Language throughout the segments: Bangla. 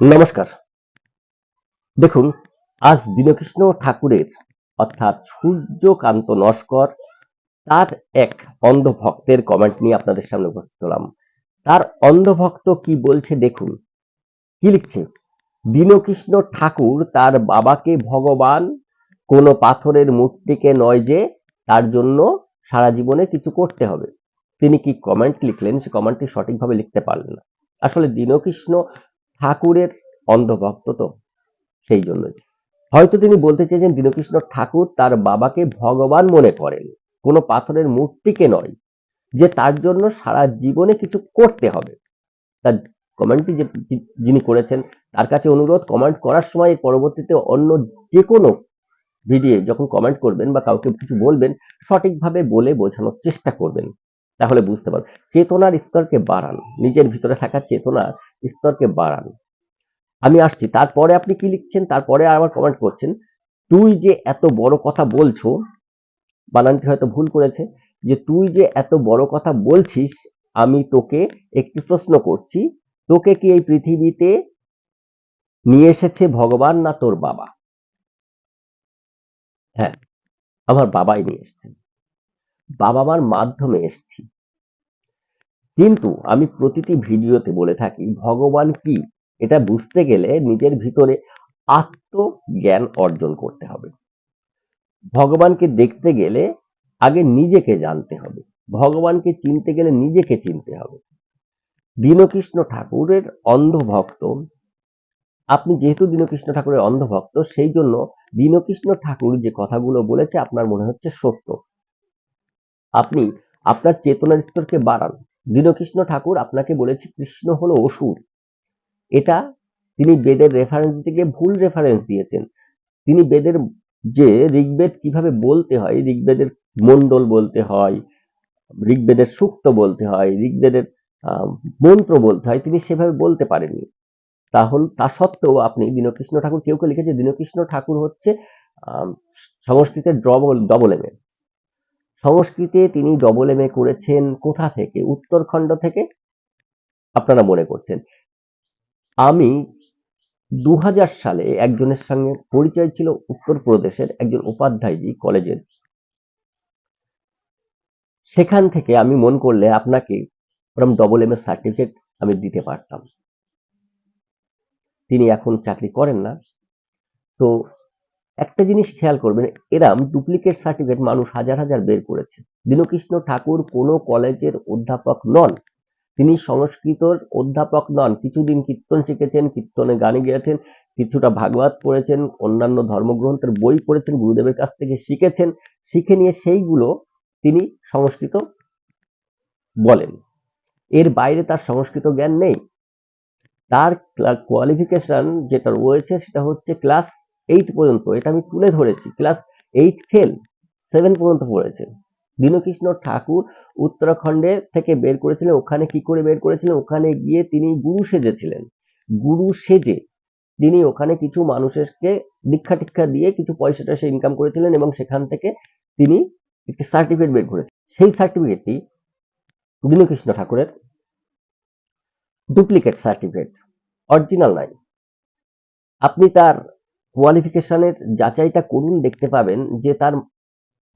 নমস্কার। দেখুন, আজ দীনকৃষ্ণ ঠাকুরের, অর্থাৎ সূর্যকান্ত নস্কর, তার এক অন্ধ ভক্তের কমেন্ট নিয়ে আপনাদের সামনে উপস্থিত হলাম। তার অন্ধ ভক্ত কি বলছে দেখুন। কি লিখছে? দীনকৃষ্ণ ঠাকুর তার বাবাকে ভগবান, কোন পাথরের মূর্তিকে নয় যে, তার জন্য সারা জীবনে কিছু করতে হবে। তিনি কি কমেন্ট লিখলেন? সে কমেন্টটি সঠিকভাবে লিখতে পারলেন না। আসলে দীনকৃষ্ণ ঠাকুরের অন্ধভক্ত তো সেই জন্যই। হয়তো তিনি বলতে চেয়েছেন দীনকৃষ্ণ ঠাকুর তার বাবাকে ভগবান মনে করেন, কোনো পাথরের মূর্তিকে নয়, যে তার জন্য সারা জীবনে কিছু করতে হবে। তার কমেন্টটি যে যিনি করেছেন, তার কাছে অনুরোধ কমেন্ট করার সময় পরবর্তীতে অন্য যে কোনো ভিডিও যখন কমেন্ট করবেন বা কাউকে কিছু বলবেন, সঠিকভাবে বলে বোঝানোর চেষ্টা করবেন। তাহলে বুঝতে পারবেন চেতনার স্তরকে বাড়ান। নিজের ভিতরে থাকা চেতনার স্তরকে বাড়ান। আমি আসছি। তারপরে আপনি কি লিখছেন? তারপরে আবার কমেন্ট করছেন। তুই যে এত বড় কথা বলছো, বানানটি হয়তো ভুল করেছে, যে তুই যে এত বড় কথা বলছিস, আমি তোকে একটি প্রশ্ন করছি। তোকে কি এই পৃথিবীতে নিয়ে এসেছে ভগবান না তোর বাবা? হ্যাঁ আমার বাবাই নিয়ে এসেছেন বাবা মার মাধ্যমে এসেছি। কিন্তু আমি প্রতিটি ভিডিওতে বলে থাকি, ভগবান কি? এটা বুঝতে গেলে নিজের ভিতরে আত্মজ্ঞান অর্জন করতে হবে। ভগবানকে দেখতে গেলে আগে নিজেকে জানতে হবে। ভগবানকে চিনতে গেলে নিজেকে চিনতে হবে। দীনকৃষ্ণ ঠাকুরের অন্ধভক্ত, আপনি যেহেতু দীনকৃষ্ণ ঠাকুরের অন্ধভক্ত, সেই জন্য দীনকৃষ্ণ ঠাকুর যে কথাগুলো বলেছে, আপনার মনে হচ্ছে সত্য। আপনি আপনার চেতনার স্তরকে বাড়ান। দীনকৃষ্ণ ঠাকুর আপনাকে বলেছে, কৃষ্ণ হলো অসুর। এটা তিনি বেদের রেফারেন্স থেকে ভুল রেফারেন্স দিয়েছেন। তিনি বেদের যে ঋগ্বেদ কীভাবে বলতে হয়, ঋগ্বেদের মন্ডল বলতে হয়, ঋগ্বেদের সূক্ত বলতে হয়, ঋগ্বেদের মন্ত্র বলতে হয়, তিনি সেভাবে বলতে পারেননি। তাহলে, তা সত্ত্বেও আপনি দীনকৃষ্ণ ঠাকুর, কেউ কেউ লিখেছে, দীনকৃষ্ণ ঠাকুর হচ্ছে সংস্কৃতের ডবল ডবল এম সংস্কৃতে তিনি ডবল এম এ করেছেন কোথা থেকে? উত্তরখণ্ড থেকে? আপনারা মনে করছেন। আমি দু হাজার সালে একজনের সঙ্গে পরিচয় ছিল উত্তরপ্রদেশের একজন উপাধ্যায়জি কলেজের। সেখান থেকে আমি মন করলে আপনাকে ওরকম ডবল এম সার্টিফিকেট আমি দিতে পারতাম। তিনি এখন চাকরি করেন না। তো একটা জিনিস খেয়াল করবেন, এরাম ডুপ্লিকেট সার্টিফিকেট মানুষ হাজার হাজার বের করেছে। দীনকৃষ্ণ ঠাকুর কোনো কলেজের অধ্যাপক নন। তিনি সংস্কৃতর অধ্যাপক নন। কিছুদিন কীর্তন শিখেছেন, কীর্তনে গানে গিয়েছেন, কিছুটা ভাগবত পড়েছেন, অন্যান্য ধর্মগ্রন্থের বই পড়েছেন, গুরুদেবের কাছ থেকে শিখেছেন। শিখে নিয়ে সেইগুলো তিনি সংস্কৃত বলেন। এর বাইরে তার সংস্কৃত জ্ঞান নেই। তার কোয়ালিফিকেশন যেটা রয়েছে সেটা হচ্ছে ক্লাস এইট পর্যন্ত, এটা আমি তুলে ধরেছি ক্লাস এইট ফেল সেভেন পর্যন্ত পড়েছে। দীনকৃষ্ণ ঠাকুর উত্তরাখণ্ডে থেকে বের করেছিলেন, ওখানে কি করে বের করেছিলেন? ওখানে গিয়ে তিনি গুরু সেজেছিলেন। গুরু সেজে তিনি ওখানে কিছু মানুষকে দীক্ষা টিক্ষা দিয়ে কিছু পয়সা টয়সা ইনকাম করেছিলেন এবং সেখান থেকে তিনি একটি সার্টিফিকেট বের করেছেন। সেই সার্টিফিকেটটি দীনকৃষ্ণ ঠাকুরের ডুপ্লিকেট সার্টিফিকেট অরিজিনাল নাই। আপনি তার কোয়ালিফিকেশনের যাচাইটা করুন, দেখতে পাবেন যে তার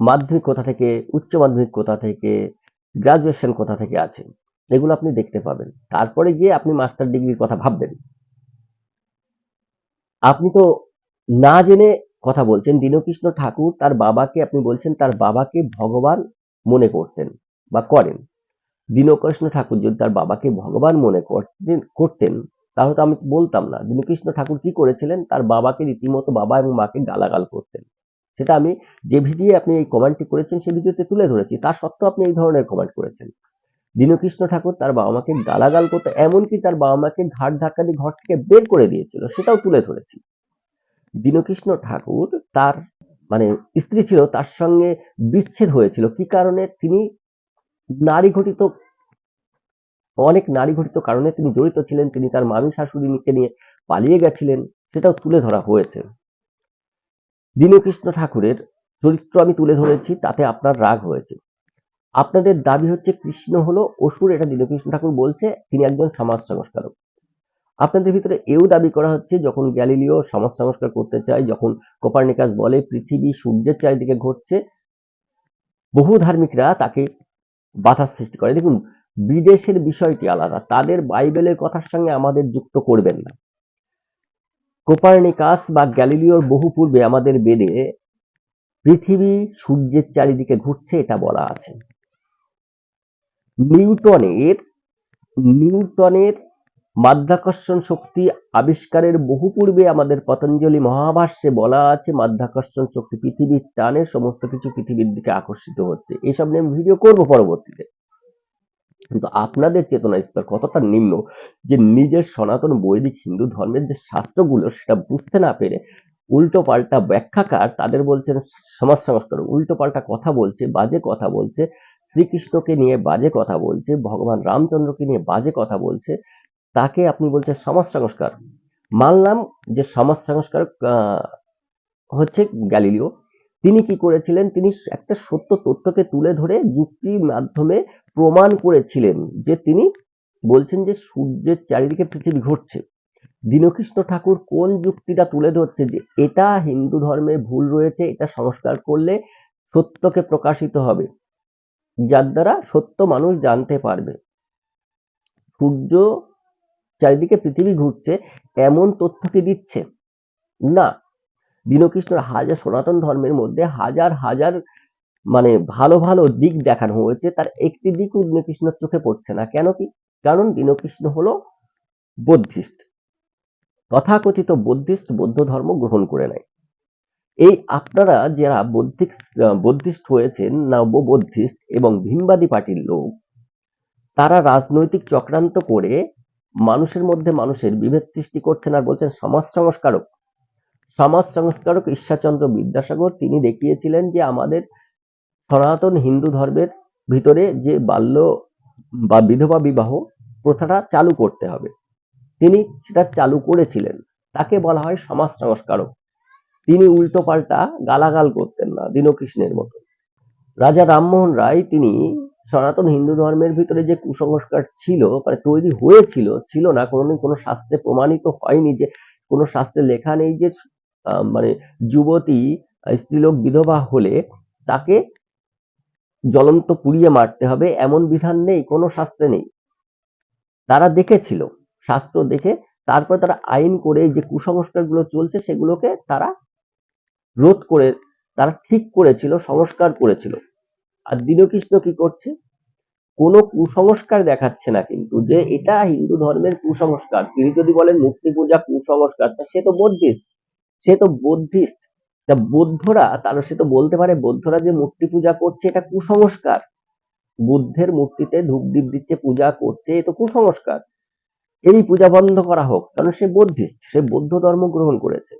মাধ্যমিক কোথা থেকে, উচ্চ মাধ্যমিক কোথা থেকে গ্রাজুয়েশন কোথা থেকে আছে। এগুলো আপনি দেখতে পাবেন। তারপরে গিয়ে আপনি মাস্টার ডিগ্রির কথা ভাববেন। আপনি তো না জেনে কথা বলছেন, দীনকৃষ্ণ ঠাকুর তার বাবাকে, আপনি বলছেন তার বাবাকে ভগবান মনে করতেন বা করেন। দীনকৃষ্ণ ঠাকুর যদি তার বাবাকে ভগবান মনে করতেন করতেন তাহলে তো আমি বলতাম না দীনকৃষ্ণ ঠাকুর কি করেছিলেন? তার বাবাকে রীতিমতো বাবা এবং মাকে গালাগাল করতেন। সেটা আমি যে ভিডিও আপনি এই কমেন্টটি করেছেন, সেই ভিডিওতে তুলে ধরেছি। তা সত্ত্বেও আপনি এই ধরনের কমেন্ট করেছেন। দীনকৃষ্ণ ঠাকুর তার বাবা মাকে গালাগাল করতে, এমনকি তার বাবা মাকে ঘাট ধাক্কা দিয়ে ঘর থেকে বের করে দিয়েছিল, সেটাও তুলে ধরেছি। দীনকৃষ্ণ ঠাকুর তার মানে স্ত্রী ছিল, তার সঙ্গে বিচ্ছেদ হয়েছিল। কি কারণে? তিনি নারী ঘটিত অনেক নারী ঘটিত কারণে তিনি জড়িত ছিলেন, তিনি তার মামি শাশুড়িকে নিয়ে পালিয়ে গেছিলেন, সেটাও তুলে ধরা হয়েছে। দীনকৃষ্ণ ঠাকুরের চরিত্র আমি তুলে ধরেছি, তাতে আপনার রাগ হয়েছে। আপনাদের দাবি হচ্ছে কৃষ্ণ হলো অসুর, এটা দীনকৃষ্ণ ঠাকুর বলছে, তিনি একজন সমাজ সংস্কারক। আপনাদের ভিতরে এও দাবি করা হচ্ছে, যখন গ্যালিলিও সমাজ সংস্কার করতে চায়, যখন কোপার্নিকাস বলে পৃথিবী সূর্যের চারিদিকে ঘটছে, বহু ধার্মিকরা তাকে বাধার সৃষ্টি করে। দেখুন বিদেশের বিষয়টি আলাদা। তাদের বাইবেলের কথার সঙ্গে আমাদের যুক্ত করবেন না। কোপার্নিকাস বা গ্যালিলিওর বহু পূর্বে আমাদের বেদে পৃথিবী সূর্যের চারিদিকে ঘুরছে এটা বলা আছে। নিউটনের নিউটনের মাধ্যাকর্ষণ শক্তি আবিষ্কারের বহু পূর্বে আমাদের পতঞ্জলি মহাভাষ্যে বলা আছে, মাধ্যাকর্ষণ শক্তি পৃথিবীর টানে সমস্ত কিছু পৃথিবীর দিকে আকর্ষিত হচ্ছে। এসব নিয়ে ভিডিও করব পরবর্তীতে। কিন্তু আপনাদের চেতনা স্তর কতটা নিম্ন যে নিজের সনাতন বৈদিক হিন্দু ধর্মের যে শাস্ত্রগুলো সেটা বুঝতে না পেরে উল্টো পাল্টা ব্যাখ্যাকার তাদের বলছেন সমাজ সংস্কার। উল্টো পাল্টা কথা বলছে, বাজে কথা বলছে, শ্রীকৃষ্ণকে নিয়ে বাজে কথা বলছে, ভগবান রামচন্দ্রকে নিয়ে বাজে কথা বলছে, তাকে আপনি বলছেন সমাজ সংস্কার। মানলাম যে সমাজ সংস্কার হচ্ছে গ্যালিলিও। তিনি কি করেছিলেন? তিনি একটা সত্য তথ্যকে তুলে ধরে যুক্তির মাধ্যমে প্রমাণ করেছিলেন যে তিনি বলছেন যে সূর্যের চারিদিকে পৃথিবী ঘুরছে দীনকৃষ্ণ ঠাকুর কোন যুক্তিটা তুলে ধরছে যে এটা হিন্দু ধর্মে ভুল রয়েছে, এটা সংস্কার করলে সত্যকে প্রকাশিত হবে। যার দ্বারা সত্য মানুষ জানতে পারবে। সূর্য চারিদিকে পৃথিবী ঘুরছে, এমন তথ্য কি দিচ্ছে। না দীনকৃষ্ণর হাজার সনাতন ধর্মের মধ্যে হাজার হাজার মানে ভালো ভালো দিক দেখানো হয়েছে, তার একটি দিকও দীনকৃষ্ণর চোখে পড়ছে না। কেন কি? কারণ দীনকৃষ্ণ হলো বৌদ্ধিস্ট তথাকথিত বৌদ্ধিস্ট বৌদ্ধ ধর্ম গ্রহণ করে নেয় এই আপনারা যারা বৌদ্ধিক বৌদ্ধিস্ট হয়েছেন নব বৌদ্ধিস্ট এবং ভীমবাদী পার্টির লোক, তারা রাজনৈতিক চক্রান্ত করে মানুষের মধ্যে মানুষের বিভেদ সৃষ্টি করছেন আর বলছেন সমাজ সংস্কারক। সমাজ সংস্কারক ঈশ্বরচন্দ্র বিদ্যাসাগর, তিনি দেখিয়েছিলেন যে আমাদের সনাতন হিন্দু ধর্মের ভিতরে যে বাল্য বা বিধবা বিবাহ প্রথাটা চালু করতে হবে। তিনি সেটা চালু করেছিলেন। তাকে বলা হয় সমাজ সংস্কারক তিনি উল্টো পাল্টা গালাগাল করতেন না দীনকৃষ্ণের মতো। রাজা রামমোহন রায়, তিনি সনাতন হিন্দু ধর্মের ভিতরে যে কুসংস্কার ছিল মানে তৈরি হয়েছিল, ছিল না, কোনোদিন কোনো শাস্ত্রে প্রমাণিত হয়নি যে, কোনো শাস্ত্রে লেখা নেই যে মানে যুবতী স্ত্রীলোক, বিধবা হলে তাকে জ্বলন্ত পুড়িয়ে মারতে হবে, এমন বিধান নেই, কোনো শাস্ত্রে নেই। তারা দেখেছিল, শাস্ত্র দেখে তারপর তারা আইন করে যে কুসংস্কারগুলো চলছে সেগুলোকে তারা রোধ করে, তারা ঠিক করেছিল, সংস্কার করেছিল। আর দীনকৃষ্ণ কি করছে? কোনো কুসংস্কার দেখাচ্ছে না কিন্তু যে এটা হিন্দু ধর্মের কুসংস্কার। তিনি যদি বলেন মুক্তি পূজা কুসংস্কার, তা সে তো বৌদ্ধিস্ট। সে তো বৌদ্ধিস্ট। তা বৌদ্ধরা, তাহলে সে তো বলতে পারে, বৌদ্ধরা যে মূর্তি পূজা করছে, এটা কুসংস্কার। বুদ্ধের মূর্তিতে ধূপ দ্বীপ দিচ্ছে, পূজা করছে, এ তো কুসংস্কার। এই পূজা বন্ধ করা হোক, কারণ সে বৌদ্ধিস্ট, সে বৌদ্ধ ধর্ম গ্রহণ করেছে।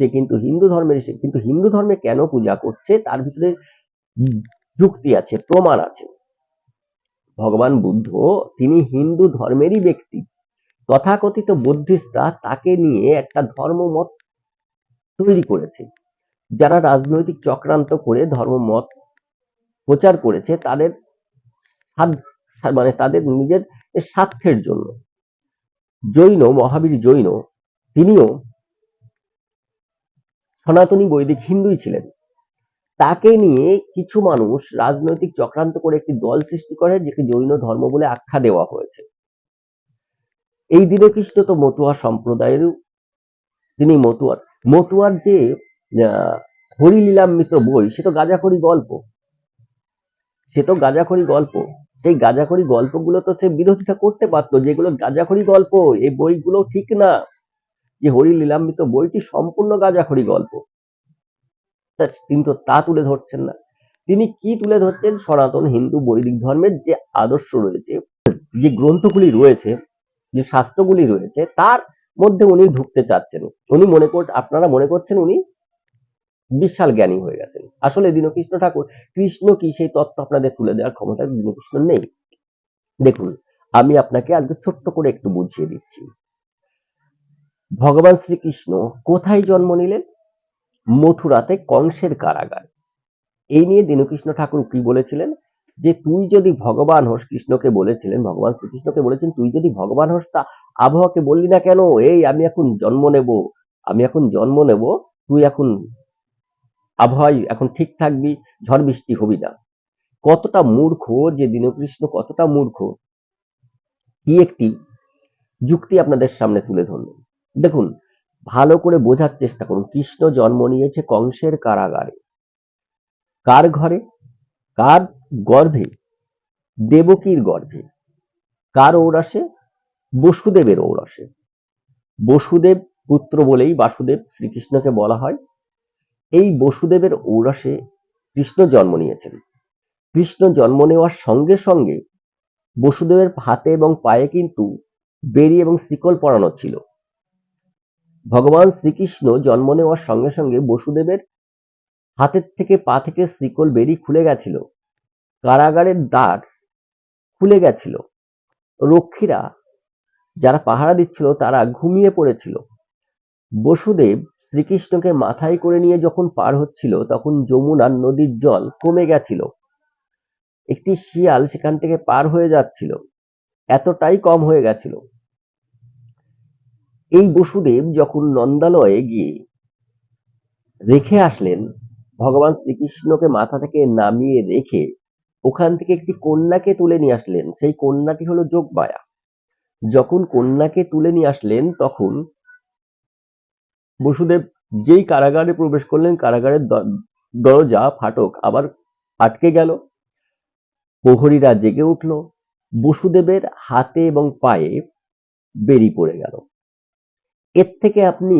সে কিন্তু হিন্দু ধর্মের সে, কিন্তু হিন্দু ধর্মে কেন পূজা করছে, তার ভিতরে যুক্তি আছে, প্রমাণ আছে। ভগবান বুদ্ধ, তিনি হিন্দু ধর্মেরই ব্যক্তি। তথাকথিত বুদ্ধিস্টরা তাকে নিয়ে একটা ধর্মমত তৈরি করেছে। যারা রাজনৈতিক চক্রান্ত করে ধর্মমত প্রচার করেছে, তাদের মানে তাদের নিজের স্বার্থের জন্য। জৈন, মহাবীর জৈন, তিনিও সনাতনী বৈদিক হিন্দুই ছিলেন। তাকে নিয়ে কিছু মানুষ রাজনৈতিক চক্রান্ত করে একটি দল সৃষ্টি করে যেটি জৈন ধর্ম বলে আখ্যা দেওয়া হয়েছে। এই দীনকৃষ্ণ তো মতুয়া সম্প্রদায়ের তিনি মতুয়ার মতুয়ার যে হরিলীলামৃত বই, সে তো গাজাখড়ি গল্প। সে তো গাজাখড়ি গল্প। সেই গাজাখড়ি গল্পগুলো তো সে বিরোধিতা করতে পারতো, যেগুলো গাজাখড়ি গল্প, এই বইগুলো ঠিক না। যে হরি বইটি সম্পূর্ণ গাজাখড়ি গল্প। কিন্তু তা তুলে ধরছেন না। তিনি কি তুলে ধরছেন? সনাতন হিন্দু বৈদিক ধর্মের যে আদর্শ রয়েছে, যে গ্রন্থগুলি রয়েছে, যে শাস্ত্রগুলি রয়েছে, তার মধ্যে উনি ঢুকতে চাচ্ছেন। উনি মনে কর, আপনারা মনে করছেন উনি বিশাল জ্ঞানী হয়ে গেছেন। আসলে দীনকৃষ্ণ ঠাকুর, কৃষ্ণ কি সেই তত্ত্ব আপনাদের তুলে দেওয়ার ক্ষমতা দীনকৃষ্ণ নেই? দেখুন, আমি আপনাকে আজকে ছোট্ট করে একটু বুঝিয়ে দিচ্ছি। ভগবান শ্রীকৃষ্ণ কোথায় জন্ম নিলেন? মথুরাতে কংসের কারাগার। এই নিয়ে দীনকৃষ্ণ ঠাকুর কি বলেছিলেন? যে তুই যদি ভগবান হোস, কৃষ্ণকে বলেছিলেন, ভগবান শ্রীকৃষ্ণকে বলেছেন, তুই যদি ভগবান হোস, তা আবহাওয়াকে বললি না কেন? এই আমি এখন জন্ম নেব, আমি এখন জন্ম নেব, তুই এখন আবহাওয়ায় এখন ঠিক থাকবি, ঝড় বৃষ্টি হবি না। কতটা মূর্খ যে দীনকৃষ্ণ, কতটা মূর্খ। কি একটি যুক্তি আপনাদের সামনে তুলে ধরল দেখুন, ভালো করে বোঝার চেষ্টা করুন। কৃষ্ণ জন্ম নিয়েছে কংসের কারাগারে। কার ঘরে? কার গর্ভে? দেবকীর গর্ভে। কার ঔরসে? বসুদেবের ঔরসে। বসুদেব পুত্র বলেই বাসুদেব শ্রীকৃষ্ণকে বলা হয়। এই বসুদেবের ঔরসে কৃষ্ণ জন্ম নিয়েছেন। কৃষ্ণ জন্ম নেওয়ার সঙ্গে সঙ্গে বসুদেবের হাতে এবং পায়ে কিন্তু বেরি এবং শিকল পরানো ছিল। ভগবান শ্রীকৃষ্ণ জন্ম নেওয়ার সঙ্গে সঙ্গে বসুদেবের হাতের থেকে পা থেকে শিকল বেরি খুলে গেছিল। কারাগারের দ্বার খুলে গেছিল। রক্ষীরা যারা পাহারা দিচ্ছিল, তারা ঘুমিয়ে পড়েছিল। বসুদেব শ্রীকৃষ্ণকে মাথায় করে নিয়ে যখন পার হচ্ছিল, তখন যমুনার নদীর জল কমে গেছিল। একটি শিয়াল সেখান থেকে পার হয়ে যাচ্ছিল। এতটাই কম হয়ে গেছিল। এই বসুদেব যখন নন্দালয়ে গিয়ে রেখে আসলেন ভগবান শ্রীকৃষ্ণকে মাথা থেকে নামিয়ে রেখে ওখান থেকে একটি কন্যাকে তুলে নিয়ে আসলেন। সেই কন্যাটি হলো যোগমায়া। যখন কন্যাকে তুলে নিয়ে আসলেন, তখন বসুদেব যেই কারাগারে প্রবেশ করলেন, কারাগারের দরজা ফাটক আবার আটকে গেল। প্রহরীরা জেগে উঠল। বসুদেবের হাতে এবং পায়ে বেরি পড়ে গেল। এর থেকে আপনি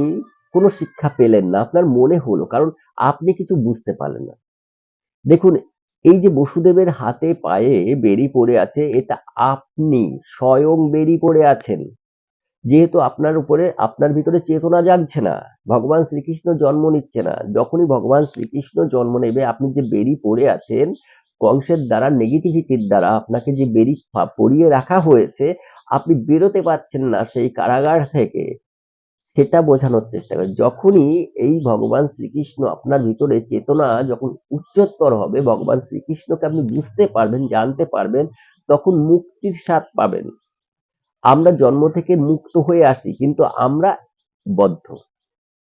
কোনো শিক্ষা পেলেন না, আপনার মনে হলো, কারণ আপনি কিছু বুঝতে পারলেন না। দেখুন, এই যে বসুদেবের হাতে পায়ে বেরি পড়ে আছে, এটা আপনি স্বয়ং বেরি পড়ে আছেন। যেহেতু আপনার উপরে, আপনার ভিতরে চেতনা জাগছে না, ভগবান শ্রীকৃষ্ণ জন্ম নিচ্ছে না, যখনই ভগবান শ্রীকৃষ্ণ জন্ম নেবে, আপনি যে বেরি পড়ে আছেন, কংসের দ্বারা, নেগেটিভিটির দ্বারা, আপনাকে যে বেরি পা- পরিয়ে রাখা হয়েছে, আপনি বেরোতে পারছেন না সেই কারাগার থেকে। সেটা বোঝানোর চেষ্টা করে। যখনই এই ভগবান শ্রীকৃষ্ণ আপনার ভিতরে চেতনা যখন উচ্চতর হবে, ভগবান শ্রীকৃষ্ণকে আপনি বুঝতে পারবেন, জানতে পারবেন, তখন মুক্তির স্বাদ পাবেন। আমরা জন্ম থেকে মুক্ত হয়ে আসি, কিন্তু আমরা বদ্ধ।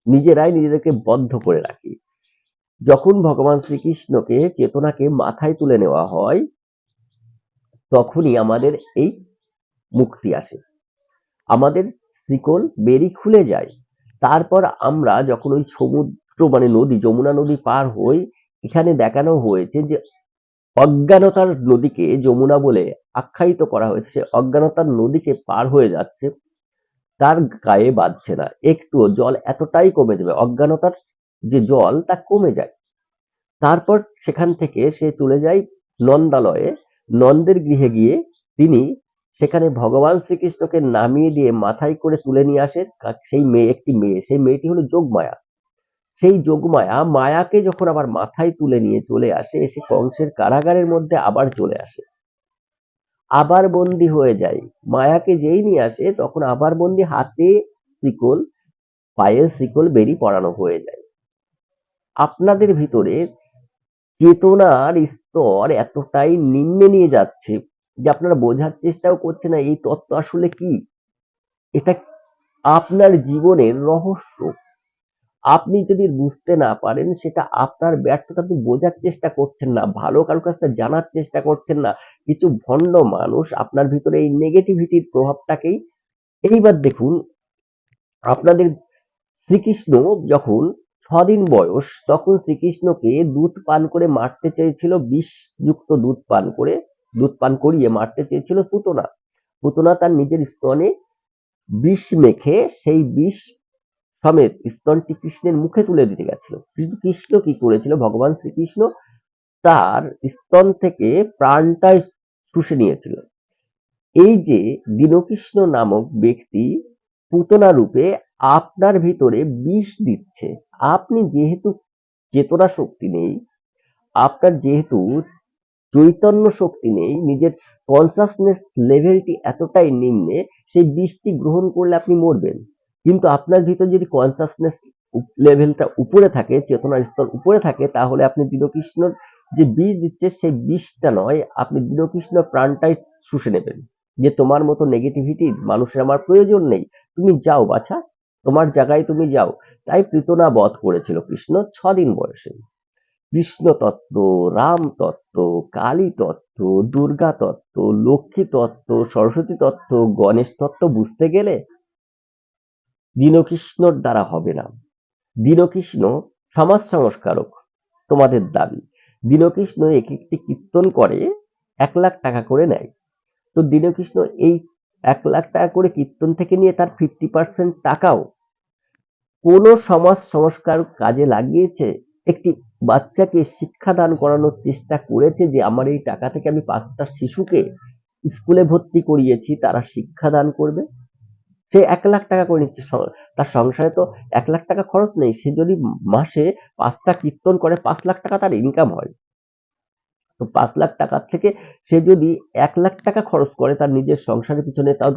নিজেরাই নিজেদেরকে বদ্ধ করে রাখি। যখন ভগবান শ্রীকৃষ্ণকে চেতনাকে মাথায় তুলে নেওয়া হয়, তখনই আমাদের এই মুক্তি আসে। আমাদের শিকল বেরি খুলে যায়। তারপর আমরা যখন ওই সমুদ্র মানে নদী, যমুনা নদী পার হই, এখানে দেখানো হয়েছে যে অজ্ঞানতার নদীকে যমুনা বলে আখ্যায়িত করা হয়েছে। সে অজ্ঞানতার নদীকে পার হয়ে যাচ্ছে, তার গায়ে বাঁধছে না। একটুও জল এতটাই কমে যাবে, অজ্ঞানতার যে জল, তা কমে যায়। তারপর সেখান থেকে সে চলে যায় নন্দালয়ে। নন্দের গৃহে গিয়ে তিনি সেখানে ভগবান শ্রীকৃষ্ণকে নামিয়ে দিয়ে মাথায় করে তুলে নিয়ে আসে সেই মেয়ে, একটি মেয়ে। সেই মেয়েটি হলো যোগমায়া। সেই যোগমায়া মায়াকে যখন আবার মাথায় তুলে নিয়ে চলে আসে এসে কংসের কারাগারের মধ্যে আবার চলে আসে। আবার বন্দি হয়ে যায়। মায়াকে যেই নিয়ে আসে, তখন আবার বন্দি হাতে শিকল পায়ে শিকল বেরি পড়ানো হয়ে যায়। আপনাদের ভিতরে চেতনার স্তর এতটাই নিম্নে নিয়ে যাচ্ছে যে আপনারা বোঝার চেষ্টাও করছে না, এই তত্ত্ব আসলে কি? এটা আপনার জীবনের রহস্য। আপনি যদি বুঝতে না পারেন, সেটা আপনার ব্যর্থতা আপনি বোঝার চেষ্টা করছেন না, ভালো কারোর কাছ থেকে জানার চেষ্টা করছেন না। কিছু ভণ্ড মানুষ আপনার ভিতরে এই নেগেটিভিটির প্রভাবটাকেই এইবার দেখুন, আপনাদের শ্রীকৃষ্ণ যখন ছদিন বয়স, তখন শ্রীকৃষ্ণকে দুধ পান করে মারতে চেয়েছিল, বিষযুক্ত দুধ পান করে। দুধ পান করিয়ে মারতে চেয়েছিল পুতনা। পুতনা তার নিজের স্তনে বিষ মেখে সেই বিষ সমেত স্তনটি কৃষ্ণের মুখে তুলে দিতে গেছিল। কিন্তু কৃষ্ণ কি করেছিল? ভগবান শ্রীকৃষ্ণ তার স্তন থেকে প্রাণটা শুষে নিয়েছিল। এই যে দীনকৃষ্ণ নামক ব্যক্তি পুতনা রূপে আপনার ভিতরে বিষ দিচ্ছে। আপনি যেহেতু চেতনা শক্তি নেই, আপনার যেহেতু চৈতন্য শক্তি নেই, নিজের কনসাসনেস লেভেলটি এতটাই নিম্নে, সেই বিষটি গ্রহণ করলে আপনি মরবেন। কিন্তু আপনার ভিতর যদি কনসাসনেস লেভেলটা উপরে থাকে, চেতনার স্তর উপরে থাকে, তাহলে আপনি দীনকৃষ্ণর যে বিষ দিচ্ছে, সেই বিষটা নয়, আপনি দীনকৃষ্ণ প্রাণটাই শুষে নেবেন। যে তোমার মতো নেগেটিভিটি মানুষের আমার প্রয়োজন নেই। তুমি যাও বাছা, তোমার জায়গায় তুমি যাও। তাই প্রীতনা বধ করেছিল কৃষ্ণ ছদিন বয়সে। কৃষ্ণ তত্ত্ব রাম তত্ত্ব কালী তত্ত্ব দুর্গা তত্ত্ব লক্ষ্মী তত্ত্ব সরস্বতী তত্ত্ব গণেশ তত্ত্ব বুঝতে গেলে দীনকৃষ্ণর দ্বারা হবে না। দীনকৃষ্ণ সমাজ সংস্কারক তোমাদের দাবি। দীনকৃষ্ণ এক একটি কীর্তন করে, এক লাখ টাকা করে নেয়। তো দীনকৃষ্ণ এই এক লাখ টাকা করে কীর্তন থেকে নিয়ে তার ফিফটি পার্সেন্ট টাকাও কোন সমাজ সংস্কার কাজে লাগিয়েছে? একটি বাচ্চাকে শিক্ষাদান করানোর চেষ্টা করেছে যে আমার এই টাকা থেকে আমি পাঁচটা শিশুকে স্কুলে ভর্তি করিয়েছি, তারা শিক্ষাদান করবে। সে এক লাখ টাকা করে নিচ্ছে। তার সংসারে তো এক লাখ টাকা খরচ নেই। সে যদি মাসে পাঁচটা কীর্তন করে, পাঁচ লাখ টাকা তার ইনকাম হয়। তো পাঁচ লাখ টাকার থেকে সে যদি এক লাখ টাকা খরচ করে তার নিজের সংসারের পিছনে, তাও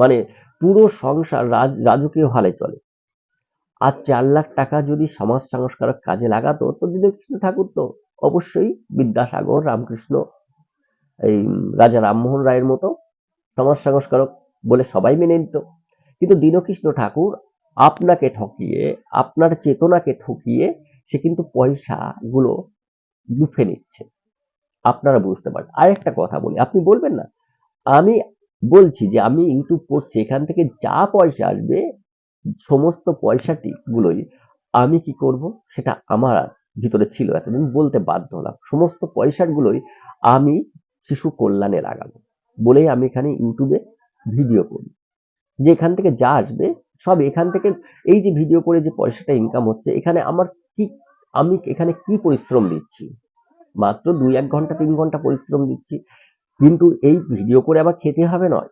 মানে পুরো সংসার রাজ রাজকীয় হালে চলে। আর চার লাখ টাকা যদি সমাজ সংস্কারক কাজে লাগাতো, তো দীনকৃষ্ণ ঠাকুর তো। অবশ্যই বিদ্যাসাগর, রামকৃষ্ণ, এই রাজা রামমোহন রায়ের মতো সমাজ সংস্কারক বলে সবাই মেনে নিত। কিন্তু দীনকৃষ্ণ ঠাকুর আপনাকে ঠকিয়ে, আপনার চেতনাকে ঠকিয়ে সে কিন্তু পয়সা গুলো লুফে নিচ্ছে। আপনারা বুঝতে পারেন আরেকটা কথা বলি, আপনি বলবেন না? আমি বলছি যে আমি ইউটিউব করছি, এখান থেকে যা পয়সা আসবে সমস্ত পয়সাটি গুলোই আমি কি করব? সেটা আমার ভিতরে ছিল, এতদিন বলতে বাধ্য হলাম। সমস্ত পয়সার গুলোই আমি শিশু কল্যাণে লাগাবো বলেই আমি এখানে ইউটিউবে ভিডিও করি। যে এখান থেকে যা আসবে সব এখান থেকে এই যে ভিডিও করে যে পয়সাটা ইনকাম হচ্ছে, এখানে আমার কি, আমি এখানে কি পরিশ্রম দিচ্ছি মাত্র দুই এক ঘণ্টা, তিন ঘণ্টা পরিশ্রম দিচ্ছি কিন্তু এই ভিডিও করে আবার খেতে হবে নয়।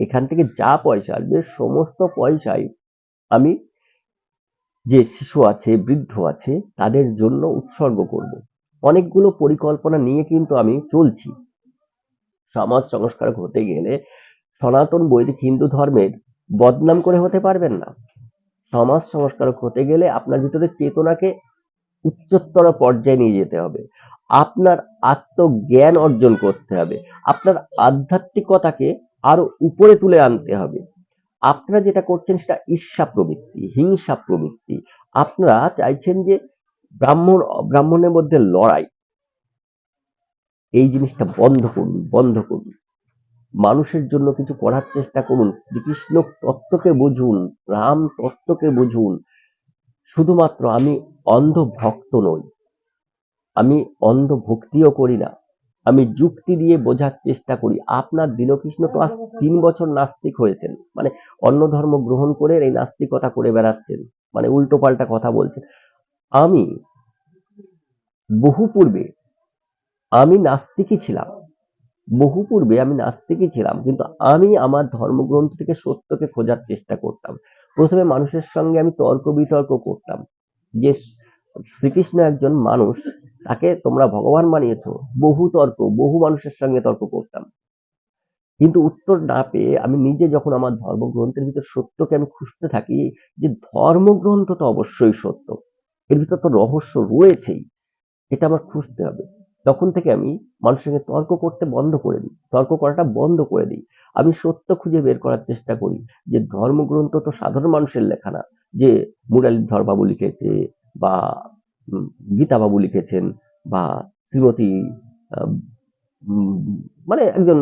এখান থেকে যা পয়সা আসবে, সমস্ত পয়সাই আমি যে শিশু আছে, বৃদ্ধ আছে, তাদের জন্য উৎসর্গ করব। অনেকগুলো পরিকল্পনা নিয়ে কিন্তু আমি চলছি। সমাজ সংস্কারক হতে গেলে সনাতন বৈদিক হিন্দু ধর্মের বদনাম করে হতে পারবেন না। সমাজ সংস্কারক হতে গেলে আপনার ভিতরে চেতনাকে উচ্চতর পর্যায়ে নিয়ে যেতে হবে। আপনার আত্মজ্ঞান অর্জন করতে হবে। আপনার আধ্যাত্মিকতাকে আরও উপরে তুলে আনতে হবে। আপনারা যেটা করছেন সেটা ঈর্ষা প্রবৃত্তি, হিংসা প্রবৃত্তি। আপনারা চাইছেন যে ব্রাহ্মণ, ব্রাহ্মণের মধ্যে লড়াই। এই জিনিসটা বন্ধ করুন বন্ধ করুন। মানুষের জন্য কিছু করার চেষ্টা করুন। শ্রীকৃষ্ণ তত্ত্বকে বুঝুন, রাম তত্ত্বকে বুঝুন। শুধুমাত্র আমি অন্ধ ভক্ত নই, আমি অন্ধ ভক্তিও করি না। আমি যুক্তি দিয়ে বোঝার চেষ্টা করি। আপনার দীনকৃষ্ণ তো আজ তিন বছর নাস্তিক হয়েছেন। মানে অন্য ধর্ম গ্রহণ করে এই নাস্তিকতা করে বেড়াচ্ছেন। মানে উল্টো পাল্টা কথা বলছেন। আমি বহু পূর্বে আমি নাস্তিকই ছিলাম। বহু পূর্বে আমি নাস্তিকই ছিলাম। কিন্তু আমি আমার ধর্মগ্রন্থ থেকে সত্যকে খোঁজার চেষ্টা করতাম। প্রথমে মানুষের সঙ্গে আমি তর্ক বিতর্ক করতাম। যে শ্রীকৃষ্ণ একজন মানুষ, তাকে তোমরা ভগবান বানিয়েছো, বহু তর্ক, বহু মানুষের সঙ্গে তর্ক করতাম। কিন্তু উত্তর না পেয়ে আমি নিজে যখন আমার ধর্মগ্রন্থের ভিতর সত্যকে আমি খুঁজতে থাকি, যে ধর্মগ্রন্থ তো অবশ্যই সত্য, এর ভিতর তো রহস্য রয়েছেই, এটা আমার খুঁজতে হবে। তখন থেকে আমি মানুষের সঙ্গে তর্ক করতে বন্ধ করে দিই, তর্ক করাটা বন্ধ করে দিই। আমি সত্য খুঁজে বের করার চেষ্টা করি, যে ধর্মগ্রন্থ তো সাধারণ মানুষের লেখা না, যে মুরালিধর বাবু লিখেছে বা গীতাবাবু লিখেছেন বা, শ্রীমতী মানে একজন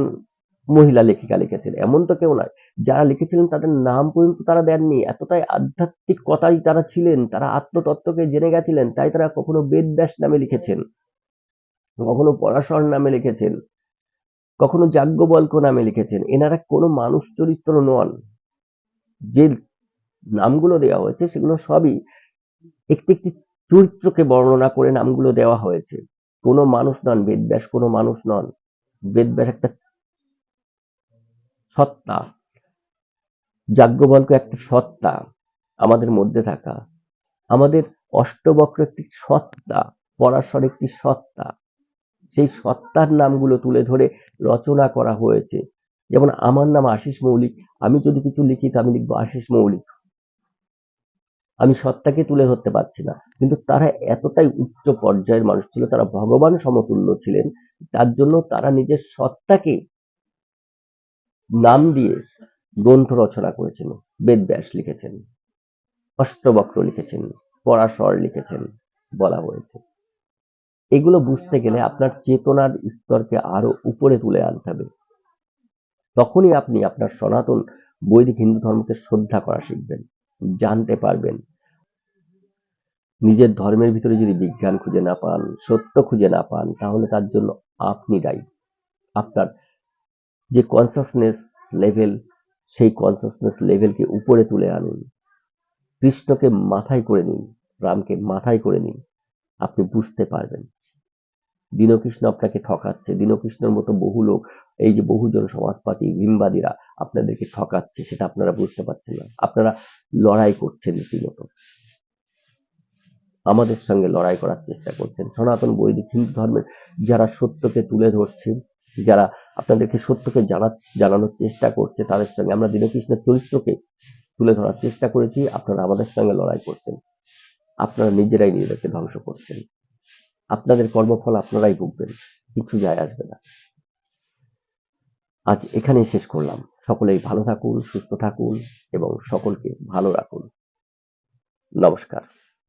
মহিলা লেখিকা লিখেছেন। এমন তো কেউ নয়। যারা লিখেছিলেন তাদের নাম পর্যন্ত তারা দেননি। এতটাই আধ্যাত্মিক কথাই তারা ছিলেন, তারা আত্মতত্ত্বকে জেনে গেছিলেন, তাই তারা কখনো বেদব্যাস নামে লিখেছেন, কখনো পরাশর নামে লিখেছেন, কখনো যাজ্ঞবল্ক নামে লিখেছেন। এনারা কোনো মানুষ চরিত্র নন। যে নামগুলো দেওয়া হয়েছে সেগুলো সবই একটি একটি চরিত্রকে বর্ণনা করে নামগুলো দেওয়া হয়েছে। কোনো মানুষ নন, বেদব্যাস কোনো মানুষ নন। বেদব্যাস একটা সত্তা। যাজ্ঞবল্ক একটা সত্তা আমাদের মধ্যে থাকা। আমাদের অষ্টবক্র একটি সত্তা, পরাশর একটি সত্তা। সেই সত্তার নামগুলো তুলে ধরে রচনা করা হয়েছে। যেমন, আমার নাম আশিস মৌলিক, আমি যদি কিছু লিখি তো আমি লিখব আশিস মৌলিক। আমি সত্তাকে তুলে ধরতে পারছি না। কিন্তু তারা এতটাই উচ্চ পর্যায়ের মানুষ ছিল, তারা ভগবান সমতুল্য ছিলেন, তার জন্য তারা নিজের সত্তাকে নাম দিয়ে গ্রন্থ রচনা করেছেন বেদব্যাস লিখেছেন, অষ্টবক্র লিখেছেন, পরাশর লিখেছেন বলা হয়েছে। এগুলো বুঝতে গেলে আপনার চেতনার স্তরকে আরও উপরে তুলে আনতে হবে। তখনই আপনি আপনার সনাতন বৈদিক হিন্দু ধর্মকে শ্রদ্ধা করা শিখবেন। জানতে পারবেন। নিজের ধর্মের ভিতরে যদি বিজ্ঞান খুঁজে না পান, সত্য খুঁজে না পান, তাহলে তার জন্য আপনি দায়ী। আপনার যে কনসাসনেস লেভেল সেই কনসাসনেস লেভেলকে উপরে তুলে আনুন। কৃষ্ণকে মাথায় করে নিন, রামকে মাথায় করে নিন। আপনি বুঝতে পারবেন। দীনকৃষ্ণ আপনাকে ঠকাচ্ছে। দীনকৃষ্ণের মতো বহু লোক, এই যে বহুজন সমাজ পার্টি ভিমবাদীরা আপনাদেরকে ঠকাচ্ছে, সেটা আপনারা বুঝতে পারছেন না। আপনারা লড়াই করছেন রীতিমতো। আমাদের সঙ্গে লড়াই করার চেষ্টা করছেন। সনাতন বৈদিক হিন্দু ধর্মের যারা সত্যকে তুলে ধরছে, যারা আপনাদেরকে সত্যকে জানা জানানোর চেষ্টা করছে, তাদের সঙ্গে আমরা দীনকৃষ্ণের চরিত্রকে তুলে ধরার চেষ্টা করেছি। আপনারা আমাদের সঙ্গে লড়াই করছেন। আপনারা নিজেরাই নিজেদেরকে ধ্বংস করছেন। আপনাদের কর্মফল আপনারাই ভুগবেন, কিছু যায় আসবে না। আজ এখানেই শেষ করলাম। সকলেই ভালো থাকুন, সুস্থ থাকুন এবং সকলকে ভালো রাখুন। নমস্কার।